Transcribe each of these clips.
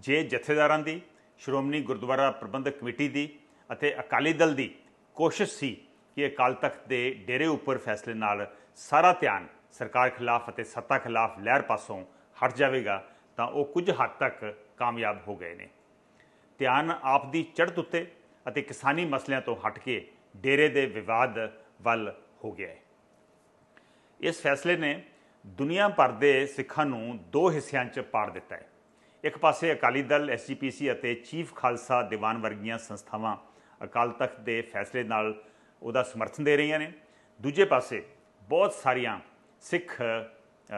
ਜੇ ਜਥੇਦਾਰਾਂ ਦੀ, ਸ਼੍ਰੋਮਣੀ ਗੁਰਦੁਆਰਾ ਪ੍ਰਬੰਧਕ ਕਮੇਟੀ ਦੀ ਅਤੇ ਅਕਾਲੀ ਦਲ ਦੀ ਕੋਸ਼ਿਸ਼ ਸੀ ਕਿ ਅਕਾਲ ਤਖਤ ਦੇ ਡੇਰੇ ਉੱਪਰ ਫੈਸਲੇ ਨਾਲ ਸਾਰਾ ਧਿਆਨ ਸਰਕਾਰ ਖਿਲਾਫ ਅਤੇ ਸੱਤਾ ਖਿਲਾਫ ਲਹਿਰ ਪਾਸੋਂ ਹਟ ਜਾਵੇਗਾ, ਤਾਂ ਉਹ ਕੁਝ ਹੱਦ ਤੱਕ ਕਾਮਯਾਬ ਹੋ ਗਏ ਨੇ। ਧਿਆਨ ਆਪ ਦੀ ਚੜ੍ਹਤ ਉੱਤੇ ਅਤੇ ਕਿਸਾਨੀ ਮਸਲਿਆਂ ਤੋਂ ਹਟ ਕੇ ਡੇਰੇ ਦੇ ਵਿਵਾਦ ਵੱਲ ਹੋ ਗਿਆ ਹੈ। ਇਸ ਫੈਸਲੇ ਨੇ ਦੁਨੀਆ ਭਰ ਦੇ ਸਿੱਖਾਂ ਨੂੰ ਦੋ ਹਿੱਸਿਆਂ 'ਚ ਪਾੜ ਦਿੱਤਾ ਹੈ। ਇੱਕ ਪਾਸੇ ਅਕਾਲੀ ਦਲ ਐਸਜੀਪੀਸੀ ਅਤੇ ਚੀਫ ਖਾਲਸਾ ਦੀਵਾਨ ਵਰਗੀਆਂ ਸੰਸਥਾਵਾਂ ਅਕਾਲ ਤਖਤ ਦੇ ਫੈਸਲੇ ਨਾਲ ਉਹਦਾ ਸਮਰਥਨ ਦੇ ਰਹੀਆਂ ਨੇ। ਦੂਜੇ ਪਾਸੇ ਬਹੁਤ ਸਾਰੀਆਂ ਸਿੱਖ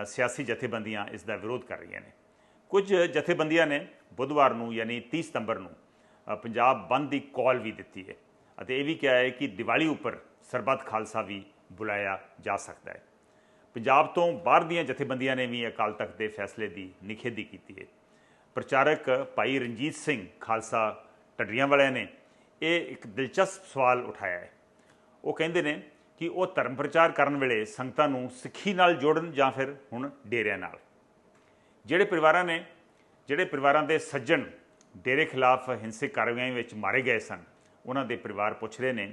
ਸਿਆਸੀ ਜਥੇਬੰਦੀਆਂ ਇਸ ਦਾ ਵਿਰੋਧ ਕਰ ਰਹੀਆਂ ਨੇ। ਕੁਝ ਜਥੇਬੰਦੀਆਂ ਨੇ ਬੁੱਧਵਾਰ ਨੂੰ ਯਾਨੀ 30 ਸਤੰਬਰ ਨੂੰ ਪੰਜਾਬ ਬੰਦ ਦੀ ਕਾਲ ਵੀ ਦਿੱਤੀ ਹੈ ਅਤੇ ਇਹ ਵੀ ਕਿਹਾ ਹੈ ਕਿ ਦੀਵਾਲੀ ਉੱਪਰ ਸਰਬੱਤ ਖਾਲਸਾ ਵੀ ਬੁਲਾਇਆ ਜਾ ਸਕਦਾ ਹੈ। ਪੰਜਾਬ ਤੋਂ ਬਾਹਰ ਦੀਆਂ ਜਥੇਬੰਦੀਆਂ ਨੇ ਵੀ ਅਕਾਲ ਤਖਤ ਦੇ ਫੈਸਲੇ ਦੀ ਨਿਖੇਧੀ ਕੀਤੀ ਹੈ। ਪ੍ਰਚਾਰਕ ਭਾਈ ਰਣਜੀਤ ਸਿੰਘ ਖਾਲਸਾ ਢੱਡਰੀਆਂ ਵਾਲਿਆਂ ਨੇ ਇਹ ਇੱਕ ਦਿਲਚਸਪ ਸਵਾਲ ਉਠਾਇਆ ਹੈ। ਉਹ ਕਹਿੰਦੇ ਨੇ ਕਿ ਉਹ ਧਰਮ ਪ੍ਰਚਾਰ ਕਰਨ ਵੇਲੇ ਸੰਗਤਾਂ ਨੂੰ ਸਿੱਖੀ ਨਾਲ ਜੋੜਨ ਜਾਂ ਫਿਰ ਹੁਣ ਡੇਰਿਆਂ ਨਾਲ। ਜਿਹੜੇ ਪਰਿਵਾਰਾਂ ਨੇ, ਜਿਹੜੇ ਪਰਿਵਾਰਾਂ ਦੇ ਸੱਜਣ ਡੇਰੇ ਖਿਲਾਫ ਹਿੰਸਕ ਕਾਰਵਾਈਆਂ ਵਿੱਚ ਮਾਰੇ ਗਏ ਸਨ, ਉਹਨਾਂ ਦੇ ਪਰਿਵਾਰ ਪੁੱਛ ਰਹੇ ਨੇ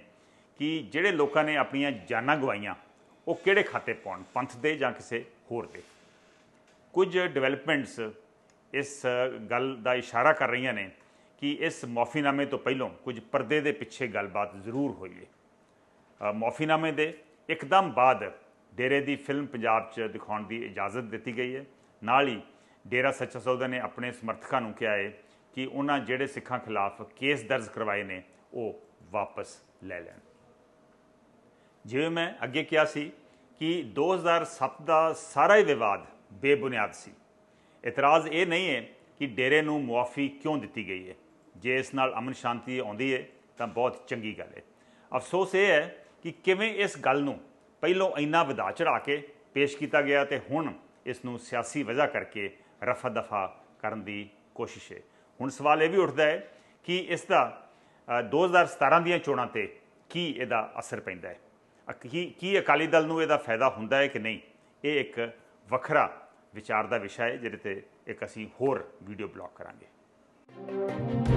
ਕਿ ਜਿਹੜੇ ਲੋਕਾਂ ਨੇ ਆਪਣੀਆਂ ਜਾਨਾਂ ਗਵਾਈਆਂ, ਉਹ ਕਿਹੜੇ ਖਾਤੇ ਪਾਉਣ, ਪੰਥ ਦੇ ਜਾਂ ਕਿਸੇ ਹੋਰ ਦੇ? ਕੁਝ ਡਿਵੈਲਪਮੈਂਟਸ ਇਸ ਗੱਲ ਦਾ ਇਸ਼ਾਰਾ ਕਰ ਰਹੀਆਂ ਨੇ ਕਿ ਇਸ ਮੌਫੀਨਾਮੇ ਤੋਂ ਪਹਿਲਾਂ ਕੁਝ ਪਰਦੇ ਦੇ ਪਿੱਛੇ ਗੱਲਬਾਤ ਜ਼ਰੂਰ ਹੋਈ ਹੈ ਮੌਫੀਨਾਮੇ ਦੇ ਇੱਕਦਮ ਬਾਅਦ ਡੇਰੇ ਦੀ ਫਿਲਮ ਪੰਜਾਬ 'ਚ ਦਿਖਾਉਣ ਦੀ ਇਜਾਜ਼ਤ ਦਿੱਤੀ ਗਈ ਹੈ ਨਾਲ ਹੀ ਡੇਰਾ ਸੱਚਾ ਸੌਦਾ ਨੇ ਆਪਣੇ ਸਮਰਥਕਾਂ ਨੂੰ ਕਿਹਾ ਹੈ ਕਿ ਉਹਨਾਂ ਜਿਹੜੇ ਸਿੱਖਾਂ ਖਿਲਾਫ ਕੇਸ ਦਰਜ ਕਰਵਾਏ ਨੇ, ਉਹ ਵਾਪਸ ਲੈ ਲੈਣ। ਜਿਵੇਂ ਮੈਂ ਅੱਗੇ ਕਿਹਾ ਸੀ ਕਿ 2007 ਦਾ ਸਾਰਾ ਹੀ ਵਿਵਾਦ ਬੇਬੁਨਿਆਦ ਸੀ। ਇਤਰਾਜ਼ ਇਹ ਨਹੀਂ ਹੈ ਕਿ ਡੇਰੇ ਨੂੰ ਮੁਆਫੀ ਕਿਉਂ ਦਿੱਤੀ ਗਈ ਹੈ। ਜੇ ਇਸ ਨਾਲ ਅਮਨ ਸ਼ਾਂਤੀ ਆਉਂਦੀ ਹੈ ਤਾਂ ਬਹੁਤ ਚੰਗੀ ਗੱਲ ਹੈ। ਅਫਸੋਸ ਇਹ ਹੈ ਕਿ ਕਿਵੇਂ ਇਸ ਗੱਲ ਨੂੰ ਪਹਿਲੋਂ ਇੰਨਾ ਵਧਾ ਚੜਾ ਕੇ ਪੇਸ਼ ਕੀਤਾ ਗਿਆ ਤੇ ਹੁਣ ਇਸ ਨੂੰ ਸਿਆਸੀ ਵਜ੍ਹਾ ਕਰਕੇ ਰਫਾ ਦਫਾ ਕਰਨ ਦੀ ਕੋਸ਼ਿਸ਼ ਹੈ। ਹੁਣ ਸਵਾਲ ਇਹ ਵੀ ਉੱਠਦਾ ਹੈ ਕਿ ਇਸ ਦਾ ਅ, 2017 ਦੀਆਂ ਚੋਣਾਂ ਤੇ ਕੀ ਇਹਦਾ ਅਸਰ ਪੈਂਦਾ ਹੈ? ਅ- ਕੀ ਕੀ ਅਕਾਲੀ ਦਲ ਨੂੰ ਇਹਦਾ ਫਾਇਦਾ ਹੁੰਦਾ ਹੈ ਕਿ ਨਹੀਂ? ਇਹ ਇੱਕ ਵੱਖਰਾ ਵਿਚਾਰ ਦਾ ਵਿਸ਼ਾ ਹੈ ਜਿਹਦੇ ਤੇ ਇੱਕ ਅਸੀਂ ਹੋਰ ਵੀਡੀਓ ਬਲੌਗ ਕਰਾਂਗੇ।